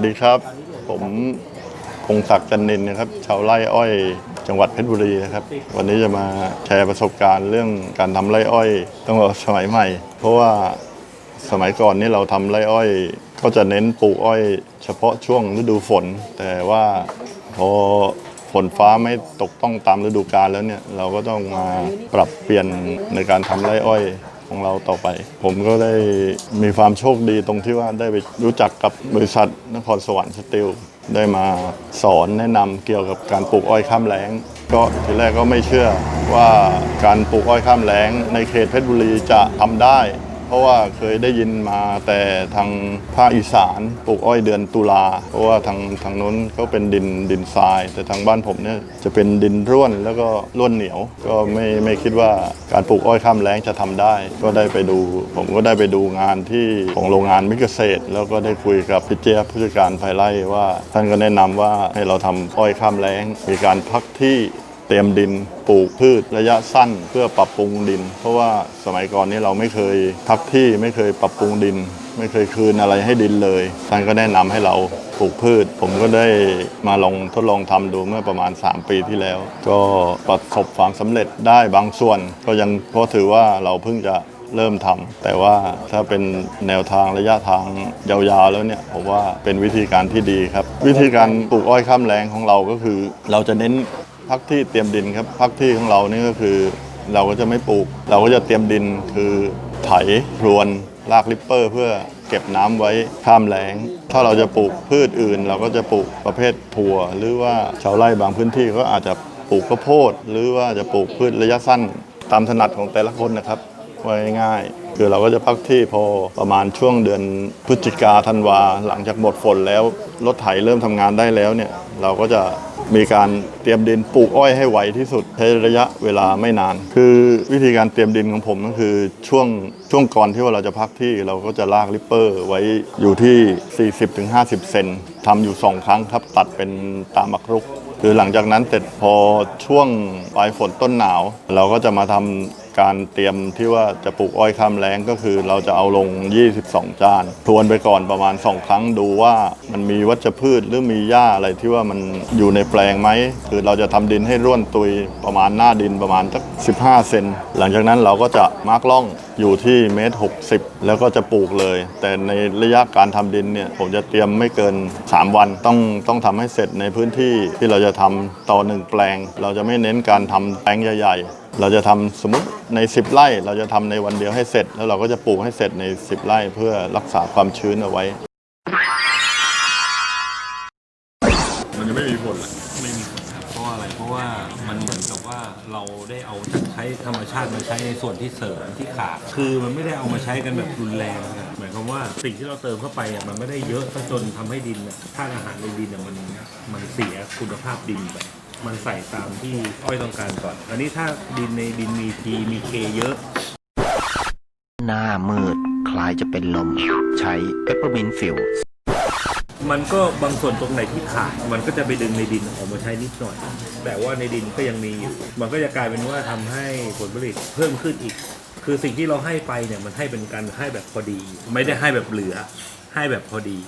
วัสดีครับ ผมพงศักดิ์จันนินนะครับ ชาวไร่อ้อย จังหวัดเพชรบุรีนะครับ วันนี้จะมาแชร์ประสบการณ์เรื่องการทำไร่อ้อยต้องบอกสมัยใหม่ เพราะว่าสมัยก่อนนี่เราทำไร่อ้อย ก็จะเน้นปลูกอ้อย เฉพาะช่วงฤดูฝน แต่ว่าพอฝนฟ้าไม่ตกต้องตามฤดูกาลแล้วเนี่ยเราก็ต้องมาปรับเปลี่ยนในการทำไร่อ้อย ของเราต่อไป ผมก็ได้มีความโชคดีตรงที่ว่าได้ไปรู้จักกับบริษัทนครสวรรค์สตีลได้มาสอนแนะนำเกี่ยวกับการปลูกอ้อยข้ามแล้ง ก็ทีแรกก็ไม่เชื่อว่าการปลูกอ้อยข้ามแล้ง ในเขตเพชรบุรีจะทำได้ เพราะว่าเคยได้ยินมาแต่ทางภาคอีสานปลูกอ้อยเดือนตุลา เพราะว่าทางทางนู้นเขาเป็นดินดินทราย แต่ทางบ้านผมเนี่ยจะเป็นดินร่วนแล้วก็ร่วนเหนียว ก็ไม่ไม่คิดว่าการปลูกอ้อยข้ามแล้งจะทำได้ ก็ได้ไปดู ผมก็ได้ไปดูงานที่ของโรงงานมิตรเกษตร แล้วก็ได้คุยกับพี่เจี๊ยบผู้จัดการภายไร่ว่า ท่านก็แนะนำว่าให้เราทำอ้อยข้ามแล้ง มีการพักที่ เตรียมดินปลูกพืชระยะสั้นเพื่อปรับปรุงดิน เพราะว่าสมัยก่อนนี้เราไม่เคยพักที่ไม่เคยปรับปรุงดิน ไม่เคยคืนอะไรให้ดินเลยท่านก็แนะนำให้เราปลูกพืช ผมก็ได้มาลองทดลองทำดูเมื่อประมาณ 3 ปีที่แล้ว ก็ประสบความสำเร็จได้บางส่วน ก็ยังเพราะถือว่าเราเพิ่งจะเริ่มทำแต่ว่าถ้าเป็นแนวทางระยะทางยาวๆแล้วเนี่ยผมว่าเป็นวิธีการที่ดีครับ วิธีการปลูกอ้อยข้ามแรงของเราก็คือ เราจะเน้น พักที่เตรียมดินครับพักที่ของเรานี่ก็คือ เราก็จะไม่ปลูก เราก็จะเตรียมดินคือไถพรวนลากลิปเปอร์ เพื่อเก็บน้ำไว้ข้ามแล้ง ถ้าเราจะปลูกพืชอื่น เราก็จะปลูกประเภทถั่ว หรือว่าชาวไร่บางพื้นที่ก็อาจจะปลูกข้าวโพด หรือว่าจะปลูกพืชระยะสั้นตามถนัดของแต่ละคนนะครับไว้ง่ายคือเราก็จะพักที่พอประมาณช่วงเดือนพฤศจิกาธันวา หลังจากหมดฝนแล้วรถไถเริ่มทำงานได้แล้วเนี่ย เราก็จะ มีการเตรียมดินปลูกอ้อยให้ไวที่สุดใช้ระยะเวลาไม่นาน คือวิธีการเตรียมดินของผมก็คือช่วงช่วงก่อนที่ว่าเราจะพักที่เราก็จะลากลิปเปอร์ไว้อยู่ที่ 40-50 เซนทำอยู่ 2 ครั้งครับตัดเป็นตามมักรุก คือหลังจากนั้นเสร็จพอช่วงปลายฝนต้นหนาว เราก็จะมาทำ การเตรียมที่ว่าจะปลูกอ้อยข้ามแล้งก็คือ เราจะเอาลง 22 จาน ทวนไปก่อนประมาณ 2 ครั้งดูว่ามันมีวัชพืชหรือมีหญ้าอะไรที่ว่ามันอยู่ในแปลงไหม คือเราจะทำดินให้ร่วนตุยประมาณหน้าดินประมาณสัก 15 เซน หลังจากนั้นเราก็จะมาร์กล่องอยู่ที่เมตร 60 แล้วก็จะปลูกเลย แต่ในระยะการทำดินเนี่ยผมจะเตรียมไม่เกิน 3 วันต้องต้องทำให้เสร็จในพื้นที่ที่เราจะทำต่อหนึ่งแปลง เราจะไม่เน้นการทำแปลงใหญ่ๆ เราจะทำสมมติใน 10 ไร่ เราจะทำในวันเดียวให้เสร็จ แล้วเราก็จะปลูกให้เสร็จใน 10 ไร่เพื่อรักษาความชื้นเอาไว้ มันจะไม่มีผลไม่มีผลครับเพราะอะไรเพราะว่ามันเหมือนกับว่าเราได้เอาใช้ธรรมชาติมาใช้ในส่วนที่เสริมที่ขาดคือมันไม่ได้เอามาใช้กันแบบรุนแรงนะหมายความว่าสิ่งที่เราเติมเข้าไปอะมันไม่ได้เยอะจนทำให้ดินธาตุอาหารในดินอะมันมันเสียคุณภาพดินไป มันใส่ตามที่อ้อยต้องการก่อน อันนี้ถ้าดินในดินมีทีมีเคเยอะ หน้ามืด คล้ายจะเป็นลม ใช้เปปเปอร์มินต์ฟิลมันก็บางส่วนตรงไหนที่ขาด มันก็จะไปดึงในดินออกมาใช้นิดหน่อย แต่ว่าในดินก็ยังมีอยู่ มันก็จะกลายเป็นว่าทำให้ผลผลิตเพิ่มขึ้นอีก คือสิ่งที่เราให้ไปเนี่ยมันให้เป็นการให้แบบพอดี ไม่ได้ให้แบบเหลือ ให้แบบพอดี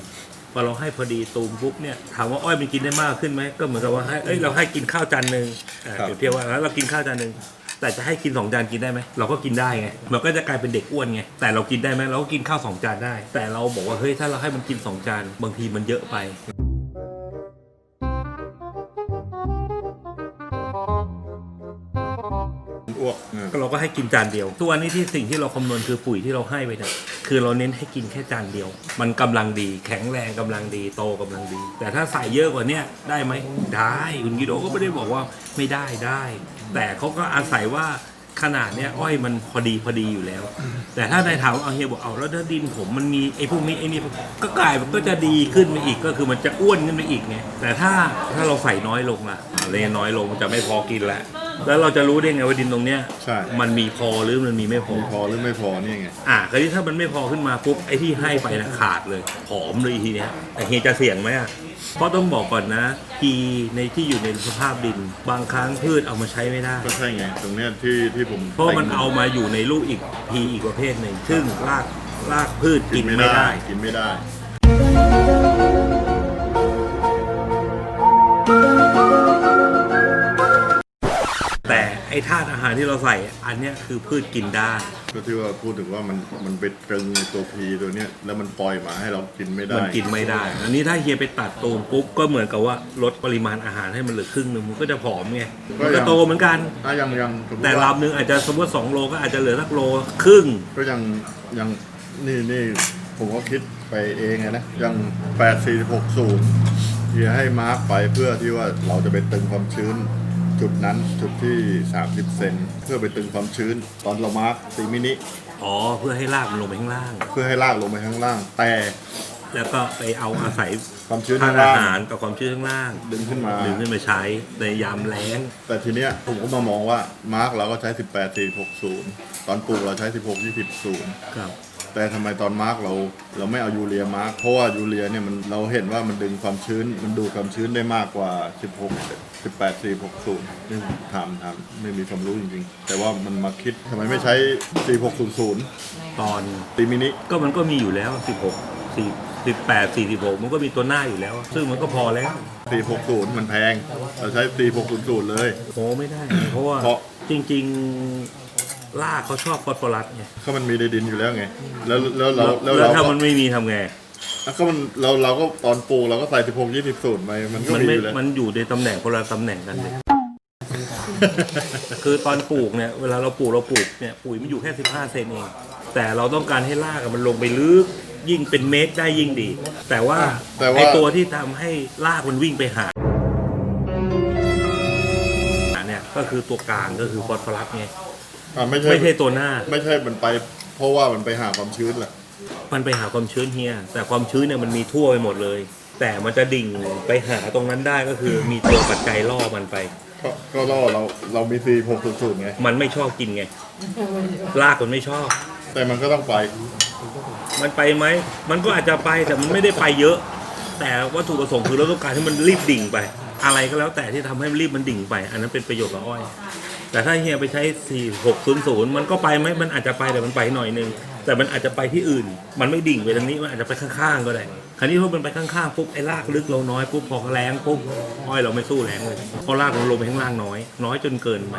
พอเราให้พอดีตูมปุ๊บเนี่ยถามว่าอ้อยมันกินได้มากขึ้นไหมก็เหมือนกับว่าให้เอ้ยเราให้กินข้าวจานหนึ่งอ่าครับ เปรียบเทียบว่าแล้วเรากินข้าวจานหนึ่งแต่จะให้กินสองจานกินได้ไหมเราก็กินได้ไงมันก็จะกลายเป็นเด็กอ้วนไงแต่เรากินได้ไหมเราก็กินข้าวสองจานได้ แต่เราบอกว่าเฮ้ยถ้าเราให้มันกินสองจานบางทีมันเยอะไป อ้วกก็เราก็ให้กินจานเดียวตัวนนี้ที่สิ่งที่เราคำนวณคือปุ๋ยที่เราให้ไปเนี่ยคือเราเน้นให้กินแค่จานเดียว มันกำลังดี แข็งแรงกำลังดีโตกำลังดี แต่ถ้าใส่เยอะกว่าเนี้ยได้ไหมได้คุณกิโดก็ไม่ได้บอกว่าไม่ได้ได้ แต่เขาก็อาศัยว่าขนาดเนี้ยอ้อยมันพอดีพอดีอยู่แล้ว แต่ถ้าในถามว่าเอาเฮียบอกเอาแล้วถ้าดินผมมันมีไอ้พวกนี้ไอ้นี่ก็กลายมันก็จะดีขึ้นไปอีกก็คือมันจะอ้วนขึ้นไปอีกไงแต่ถ้าถ้าเราใส่น้อยลงล่ะอะไรน้อยลงมันจะไม่พอกินแหละแล้วเราจะรู้ได้ไงว่าดินตรงเนี้ยใช่ มันมีพอหรือมันมีไม่พอ พอหรือไม่พอนี่ไง อะคราวนี้ถ้ามันไม่พอขึ้นมาปุ๊บไอ้ที่ให้ไปนะขาดเลยผอมเลยทีเนี้ยแต่เฮียจะเสี่ยงไหมอะเพราะต้องบอกก่อนนะพีในที่อยู่ในสภาพดิน บางครั้งพืชเอามาใช้ไม่ได้ ก็ใช่ไง ตรงเนี้ยที่ที่ผมเพราะมันเอามาอยู่ในลูกอีกพีอีกประเภทหนึ่งซึ่งรากรากพืชกิกินนไม่ไม่ได้ ได้ กินไม่ได้ ไอ้ธาตุอาหารที่เราใส่ อันเนี้ยคือพืชกินได้ ก็ที่ว่าพูดถึงว่ามันมันไปตรึงในตัวพีตัวเนี้ยแล้วมันปล่อยมาให้เรากินไม่ได้มันกินไม่ได้ อันนี้ถ้าเฮียไปตัดตูมปุ๊บก็เหมือนกับว่าลดปริมาณอาหารให้มันเหลือครึ่งหนึ่งมันก็จะผอมไงก็มันยัก็งโตเหมือนกัน อะยังยังสมมติแต่ว่า ลำหนึ่งอาจจะสมมติสองโลก็อาจจะเหลือสักโลครึ่ง ก็ยังยังนี่นี่ผมก็คิดไปเองไงนะยังแปดสี่หกศูนย์ที่ให้มาร์กไปเพื่อที่ว่าเราจะไปตึงความชื้น จุดนั้นจุดที่ 30 เซนเพื่อไปตึงความชื้น ตอนเรามาร์กสีมินิ อ๋อ เพื่อให้รากมันลงไปข้างล่าง เพื่อให้ลากลงไปข้างล่าง แต่แล้วก็ไปเอาอาศัยความชื้นธาข้างตุอาล่าง หารกับความชื้นข้างล่างดึงขึ้นมา ดึงขึ้นมาใช้ในยามแล้ง แต่ทีเนี้ยผมก็มามองว่ามาร์กเราก็ใช้ 18 4 6 0 ตอนปลูกเราใช้ 16 20 0 ครับ แต่ทำไมตอนมาร์กเราเราไม่เอายูเรียมาร์กเพราะว่ายูเรียเนี่ยมันเราเห็นว่ามันดึงความชื้น มันดูดความชื้นได้มากกว่า 16 18 4 6 0นี่ถามถามไม่มีความรู้จริงๆ แต่ว่ามันมาคิดทำไมไม่ใช้ 4600 ตอนตีมินิก็มันก็มีอยู่แล้ว 16 4 18 46 มันก็มีตัวหน้าอยู่แล้ว ซึ่งมันก็พอแล้ว 460 มันแพง เราใช้ 4600 เลยโอ้ไม่ได้ เพราะว่าเพราะ จริง ๆ ลากเขาชอบฟอสฟอรัสไงก็มันมีในดินอยู่แล้วไง แล้วแล้วเราแล้วแล้วแล้วเราถ้าก็มันไม่มีทำไง แล้วก็มันเราเราก็ตอนปลูกเราก็ใส่16 20สูตรไปมันก็มันมีไม่อยู่แล้ว มันอยู่ในตำแหน่งคนละตำแหน่งกันเลย คือตอนปลูกเนี่ยเวลาเราปลูกเราปลูกเนี่ยปุ๋ยมันอยู่แค่ 15 เซนเอง แต่เราต้องการให้รากอะมันลงไปลึกยิ่งเป็นเมตรได้ยิ่งดี แต่ว่าแต่ว่า ไอตัวที่ทำให้รากมันวิ่งไปหาเนี่ยก็คือตัวกลางก็คือฟอสฟอรัสไง อะไม่ใช่ไม่ใช่ตัวหน้า ไม่ใช่มันไป เพราะว่ามันไปหาความชื้นแหละมันไปหาความชื้นเฮียแต่ความชื้นเนี่ยมันมีทั่วไปหมดเลย แต่มันจะดิ่งไปหาตรงนั้นได้ก็คือมีตัวปัจจัยล่อมันไป ก็ก็ล่อเราเรามี46สูตรไงมันไม่ชอบกินไงรากมันไม่ชอบ แต่มันก็ต้องไป มันไปไหมมันก็อาจจะไปแต่มันไม่ได้ไปเยอะ แต่วัตถุประสงค์คือเราต้องการให้มันรีบดิ่งไป อะไรก็แล้วแต่ที่ทำให้มันรีบมันดิ่งไป อันนั้นเป็นประโยชน์กับอ้อย แต่ถ้าเฮียไปใช้ 4600 มันก็ไปไหมมันอาจจะไปแต่มันไปหน่อยนึง แต่มันอาจจะไปที่อื่น มันไม่ดิ่งไปทางนี้ มันอาจจะไปข้างๆ ก็ได้ คราวนี้พอมันไปข้างๆ ปุ๊บไอ้รากลึกเราน้อยปุ๊บพอแรงปุ๊บอ้อยเราไม่สู้แรงเลยเพราะรากมันลงไปข้างล่างน้อย น้อยจนเกินไป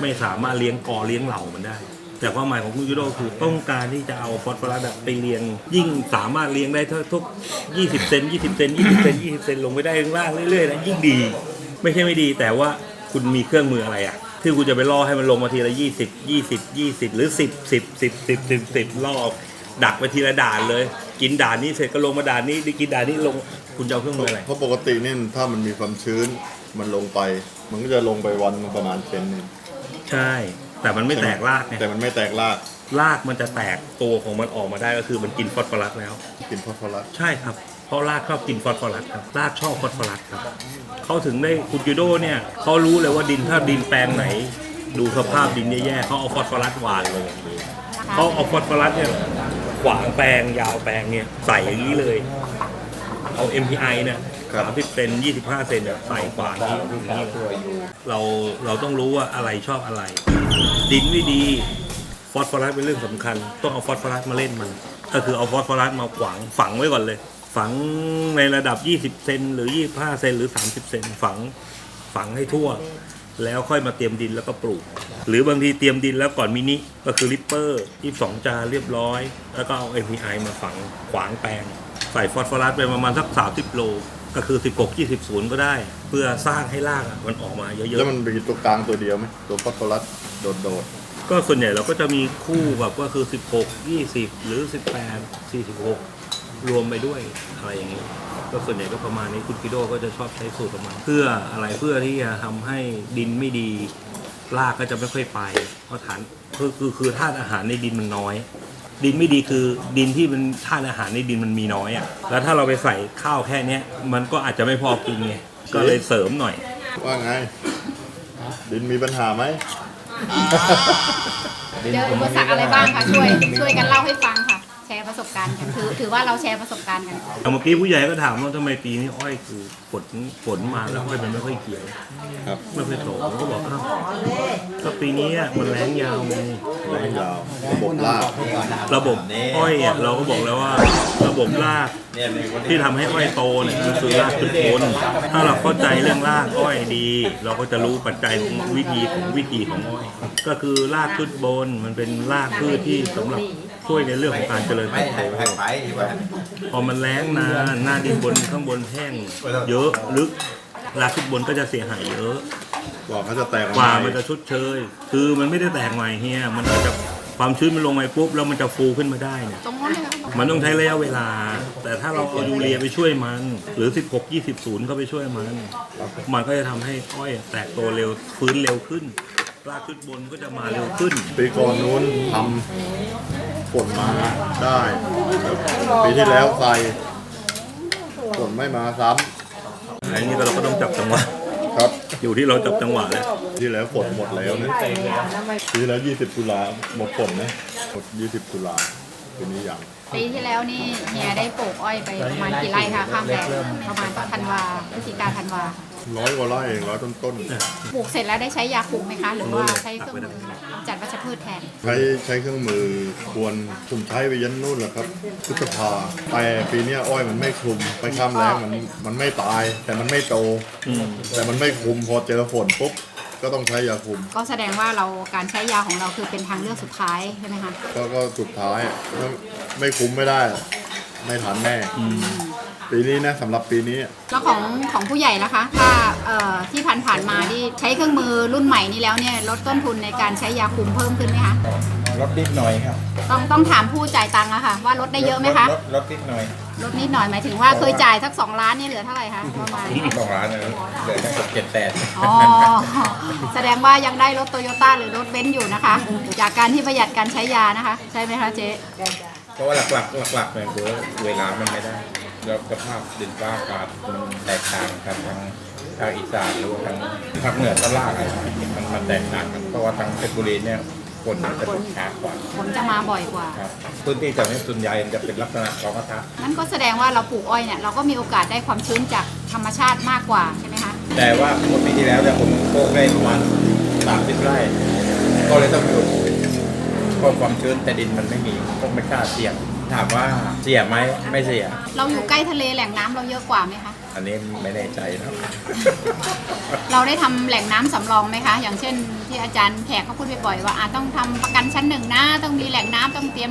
ไม่สามารถเลี้ยงกอเลี้ยงเหล่ามันได้ แต่ความหมายของคุณยูโดคือต้องการที่จะเอาฟอสฟอรัสไปเลี้ยง ยิ่งสามารถเลี้ยงได้ทุก 20 เซน 20 เซน 20 เซน 20 เซนลงไปได้ข้างล่างเรื่อยๆนะยิ่งดี ไม่ใช่ไม่ดีแต่ว่าคุณมีเครื่องมืออะไรอะ ที่คุณจะไปล่อให้มันลงมาทีละ20 20 20หรือ10 10 10 10 10 10ล่อดักไปทีละด่านเลย กินด่านนี้เสร็จก็ลงมาด่านนี้กินด่านนี้ลงคุณจะเอาเครื่องมืออะไรเพราะปกติเนี่ยถ้ามันมีความชื้นมันลงไป มันก็จะลงไปวันหนึ่งประมาณเซนหนึงใช่ แต่มันไม่แตกรากไงแต่มันไม่แตกรากรากมันจะแตกตัวของมันออกมาได้ก็คือมันกินฟอสฟอรัสแล้ว กินฟอสฟอรัสใช่ครับเพ ราะรากชอบกินฟอสฟอรัสครับรากชอบฟอสฟอรัสครับเขาถึงได้คุณยูโดเนี่ยเขารู้เลยว่าดินถ้าดินแปลงไหน ดูสภาพดินแย่ๆเขาเอาฟอสฟอรัสหวานเลยเขาเอาฟอสฟอรัสเนี่ยขวางแปลงยาวแปลงเนี่ยใส่อย่างนี้เลยเอา MPI เนี่ยสามสิบเซนยี่สิบห้าเซนเนี่ยใส่ขวางนี้อย่างนี้เลยเราเราต้องรู้ว่าอะไรชอบอะไร ดินไม่ดีฟอสฟอรัสเป็นเรื่องสำคัญ ต้องเอาฟอสฟอรัสมาเล่นมัน ก็คือเอาฟอสฟอรัสมาขวางฝังไว้ก่อนเลย ฝังในระดับ 20 เซนหรือ 25 เซนหรือ 30 เซนฝังฝังให้ทั่ว แล้วค่อยมาเตรียมดินแล้วก็ปลูก หรือบางทีเตรียมดินแล้วก่อนมินิก็คือริปเปอร์22จานเรียบร้อย แล้วก็เอา MPI มาฝังขวางแปลง ใส่ฟอสฟอรัสไปประมาณสัก 30 โล ก็คือ 16 20ศูนย์ก็ได้ เพื่อสร้างให้รากอะมันออกมาเยอะๆแล้วมันมีตัวกลางตัวเดียวไหมตัวฟอสฟอรัสโดดก็ส่วนใหญ่เราก็จะมีคู่แบบก็คือ 16 20 หรือ 18 46 รวมไปด้วยอะไรอย่างนี้ก็ส่วนใหญ่ก็ประมาณนี้คุณกิโดก็จะชอบใช้สูตรประมาณ เพื่ออะไรเพื่อที่จะทำให้ดินไม่ดีรากก็จะไม่ค่อยไป เพราะฐานคือคือคือธาตุอาหารในดินมันน้อย ดินไม่ดีคือดินที่มันธาตุอาหารในดินมันมีน้อยอะแล้วถ้าเราไปใส่ข้าวแค่เนี้ยมันก็อาจจะไม่พอกินไงก็เลยเสริมหน่อยๆว่าไง ดินมีปัญหาไหม เจออุปสรรคอะไรบ้างคะช่วย ช่วยกันเล่าให้ฟังค่ะแชร์ ประประสบการณ์กันถือถือว่าเราแชร์ประสบการณ์กันเอาเมื่อกี้ผู้ใหญ่ก็ถามว่าทำไมปีนี้อ้อยคือฝนฝนมาแล้วอ้อยมันไม่ค่อยเขียวครับ ไม่ค่อยโตผมก็บอกอ้าวก็ปีนี้อะมันแรงยาวไง แรงยาวระบบลากระบบอ้อยอะเราก็บอกแล้วว่า ระบบรากที่ทำให้อ้อยโตเนี่ยมันคือรากขึ้นโคนถ้าเราเข้าใจเรื่องรากอ้อยดี เราก็จะรู้ปัจจัยของวิธีของวิธีของอ้อย ก็คือรากขึ้นบนมันเป็นรากพืชที่สำหรับ ช่วยในเรื่องของการเจริญเติบโตพอมันแรงนานหน้าดินบนข้างบนแห้งเยอะลึกรากขึ้นบนก็จะเสียหายเยอะกว่าเขาจะแตกกว่ามันจะชดเชย คือมันไม่ได้แตกใหม่เฮียมันอาจจะความชื้นมันลงไปปุ๊บแล้วมันจะฟูขึ้นมาได้เนี่ยตรงนู้นเลยค่ะมันต้องใช้ระยะเวลา แต่ถ้าเราเอายูเรียไปช่วยมัน หรือ 16 20ศูนย์ก็ไปช่วยมัน มันก็จะทำให้อ้อยแตกโตเร็วฟื้นเร็วขึ้นรากขึ้นบนก็จะมาเร็วขึ้นปีก่อนนู้นทำ ฝนมาได้ปีที่แล้วใส่ฝนไม่มาซ้อันนี้ก็เราก็ต้องจับจังหวะำครับ อยู่ที่เราจับจังหวะแหละที่แล้วฝนหมดแล้วนะปีที่แล้ว 20 ตุลาหมดฝนนะหมด 20 ตุลาปีนี้ยังปีที่แล้วนี่เฮียได้ปลูกอ้อยไปประมาณกี่ไร่คะข้ามแดนประมาณธันวาพฤศจิกาธันวา ร้อยกว่าไร่เองร้อยต้นต้นปลูกเสร็จแล้วได้ใช้ยาคุมไหมคะ หรือว่าใช้เครื่องมือจัดวัชพืชแทน ๆใช้ใช้เครื่องมือควรผมใช้ไปยันนู่นแหละครับพฤษภาแต่ปีเนี้ยอ้อยมันไม่คลุมไปข้ามแรงมันมันไม่ตาย แต่มันไม่โตอืมแต่มันไม่คลุมพอเจอฝนปุ๊บก็ต้องใช้ยาคุม ก็แสดงว่าเราการใช้ยาของเราคือเป็นทางเลือกสุดท้ายใช่ไหมคะ ก็ก็สุดท้ายถ้าไม่คุ้มไม่ได้ ไม่ทันแน่ ปีนี้นะสำหรับปีนี้ แล้วของของผู้ใหญ่นะคะ ถ้าเอ่อที่ผ่านผ่านๆมาที่ใช้เครื่องมือรุ่นใหม่นี้แล้วเนี่ยลดต้นทุนในการใช้ยาคุมเพิ่มขึ้นไหมคะลดนิดหน่อยครับต้องต้องถามผู้จ่ายตังค์อะค่ะ ว่าลดได้เยอะไหมคะลดลดนิดหน่อยลดนิดหน่อยหมายถึงว่าเคยจ่ายสักสองล้านนี่เหลือเท่าไหร่คะประมาณสองร้านเลยเหลือแค่เจ็ดแปดอ๋อแสดงว่ายังได้รถโตโยต้าหรือรถเบนซ์อยู่นะคะ จากการที่ประหยัดการใช้ยานะคะ ใช่ไหมคะเจ๊ เพราะว่าหลักๆหลักๆเนี่ยคือเวลามันไม่ได้ แล้วสภาพดินฟ้าอากาศมันแตกต่างกันทางทางอีสานหรือว่าทางภาคเหนือตะล่างอะไรมันมันแตกต่างกันเพราะว่าทางเพชรบุรีเนี่ยฝนมันจะตกช้ากว่าผลจะมาบ่อยกว่า ครับพื้นที่แถวนี้ส่วนใหญ่จะเป็นลักษณะของกระทะนั่นก็แสดงว่าเราปลูกอ้อยเนี่ยเราก็มีโอกาสได้ความชื้นจากธรรมชาติมากกว่าใช่ไหมคะ แต่ว่าเมื่อปีที่แล้วเนี่ยผมโคกได้ประมาณสามสิบไร่ ก็เลยต้องหยุดเพราะความชื้นแต่ดินมันไม่มีก็ไม่กล้าเสี่ยง ถามว่าเสียไหมไม่เสีย เราอยู่ใกล้ทะเลแหล่งน้ำเราเยอะกว่าไหมคะ อันนี้ไม่แน่ใจนะเราได้ทำแหล่งน้ำสำรองไหมคะ อย่างเช่นที่อาจารย์แขกเขาพูดบ่อยๆว่าอาต้องทำประกันชั้นหนึ่งนะต้องมีแหล่งน้ำต้องเตรียม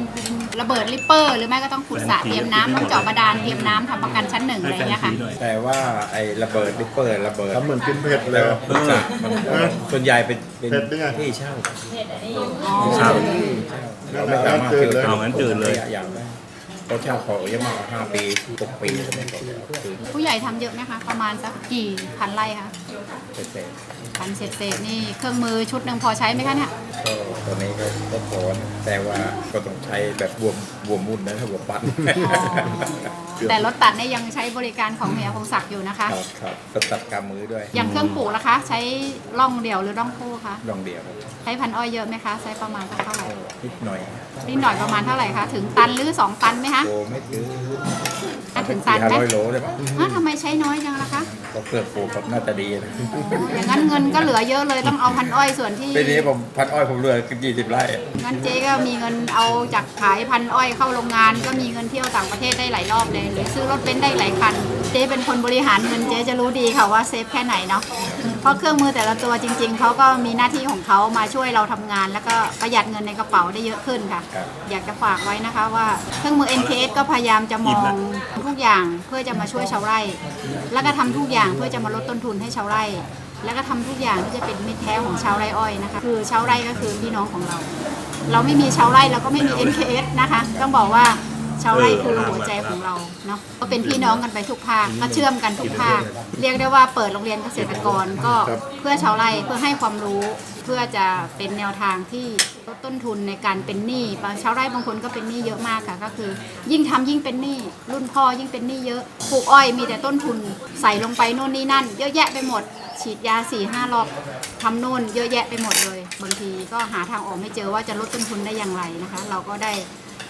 ระเบิดริปเปอร์ หรือไม่ก็ต้องขุดสระเตรียมน้ำต้องเจาะบาดาลเตรียมน้ำทำประกันชั้นหนึ่งอะไรอย่างเงี้ยค่ะ แต่ว่าไอ้ระเบิดริปเปอร์ระเบิดทำเหมือนกินเผ็ดเลย มันจะมันส่วนใหญ่เป็นเป็นเผ็ดด้วยไง ที่เช่าครับเราไม่สามารถซื้อเอางั้นจืดเลยอย่างได้ เขาเช่าเขาเยอะมากกว่าห้าปีหกปีก็ไม่พอคือ ผู้ใหญ่ทำเยอะไหมคะ ประมาณสักกี่พันไร่คะ เป็นเศษพันเศษเศษๆนี่เครื่องมือชุดหนึ่งพอใช้ไหมคะเนี่ยก็ตอนนี้ก็ก็พอนะแต่ว่าก็ต้องใช้แบบบวมบวมมุ่นนะถ้าบวมปันแต่รถตัดเนี่ยยังใช้บริการของเฮียพงศักดิ์อยู่นะคะ ครับครับก็ตัดกำมือด้วยอย่างเครื่องปลูกนะคะ ใช้ร่องเดี่ยวหรือร่องคู่คะลองเดียวใช้พันอ้อยเยอะไหมคะใช้ประมาณสักเท่าไหร่นิดหน่อยนิดหน่อยประมาณเท่าไหร่คะถึงตันหรือ 2 ตันไหมคะโลไม่ถึง อะถึงตันไหมห้าร้อยโลได้ปะอ้าวทำไมใช้น้อยจังล่ะคะก็เครื่องปลูกกับน่าจะดีนะอ๋ออย่างนั้นเงินก็เหลือเยอะเลยต้องเอาพันอ้อยส่วนที่ปีนี้ผมพันอ้อยผมเหลือกินยี่สิบไร่งั้นเจ๊ก็มีเงินเอาจากขายพันอ้อยเข้าโรงงาน ก็มีเงินเที่ยวต่างประเทศได้หลายรอบเลยหรือซื้อรถเบนซ์ได้หลายคัน เจ๊เป็นคนบริหารเงินเจ๊จะรู้ดีค่ะว่าเซฟแค่ไหนเนาะ เพราะเครื่องมือแต่ละตัวจริง ๆเขาก็มีหน้าที่ของเขามาช่วยเราทำงาน แล้วก็ประหยัดเงินในกระเป๋าได้เยอะขึ้นค่ะ ครับอยากจะฝากไว้นะคะว่าเครื่องมือ NKS ก็พยายามจะมองทุกอย่างเพื่อจะมาช่วยชาวไร่ แล้วก็ทำทุกอย่างเพื่อจะมาลดต้นทุนให้ชาวไร่ แล้วก็ทำทุกอย่างที่จะเป็นมิตรแท้ของชาวไร่อ้อยนะคะ คือชาวไร่ก็คือพี่น้องของเรา เราไม่มีชาวไร่เราก็ไม่มี NKS นะคะ ต้องบอกว่า ชาวไร่คือหัวใจของเราเนาะก็เป็นพี่น้องกันไปทุกภาคก็เชื่อมกันทุกภาค เรียกได้ว่าเปิดโรงเรียนเกษตรกรก็เพื่อชาวไร่เพื่อให้ความรู้เพื่อจะเป็นแนวทางที่ลดต้นทุนในการเป็นหนี้บางชาวไร่บางคนก็เป็นหนี้เยอะมากค่ะก็คือ ยิ่งทำยิ่งเป็นหนี้รุ่นพ่อยิ่งเป็นหนี้เยอะปลูกอ้อยมีแต่ต้นทุนใส่ลงไปโน่นนี่นั่น เยอะแยะไปหมด ฉีดยาสี่ห้ารอบทำโน่นเยอะแยะไปหมดเลย บางทีก็หาทางออกไม่เจอว่าจะลดต้นทุนได้อย่างไรนะคะ เราก็ได้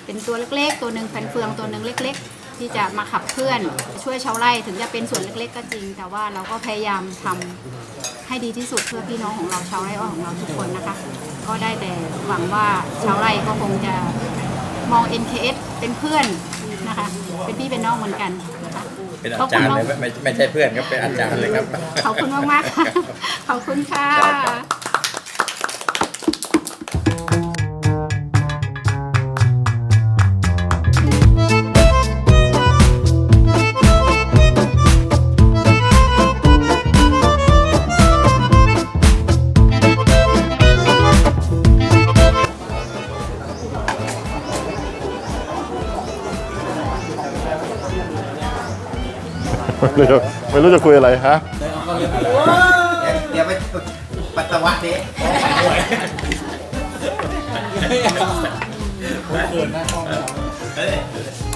เป็นตัวเล็กๆ ตัวหนึ่งแผ่นเฟืองตัวหนึ่งเล็ก ๆ ที่จะมาขับเคลื่อน ช่วยชาวไร่ถึงจะเป็นส่วนเล็ก ๆ ก็จริง แต่ว่าเราก็พยายามทำให้ดีที่สุดเพื่อพี่น้องของเราชาวไร่อ้อยของเราทุกคนนะคะ ก็ได้แต่หวังว่าชาวไร่ก็คงจะมอง NKS เป็นเพื่อนนะคะ เป็นพี่เป็นน้องเหมือนกันนะคะเป็นอาขอบจาคุรณย์มาเลยกไม่ไม่ใช่เพื่อนครับเป็นอาจารย์เลยครับ ขอบคุณมากมากๆค่ะขอบคุณค่ะ ไม่รู้จะไม่รู้จะคุยอะไรฮะเดี๋ยวไปปัสสาวะดิเ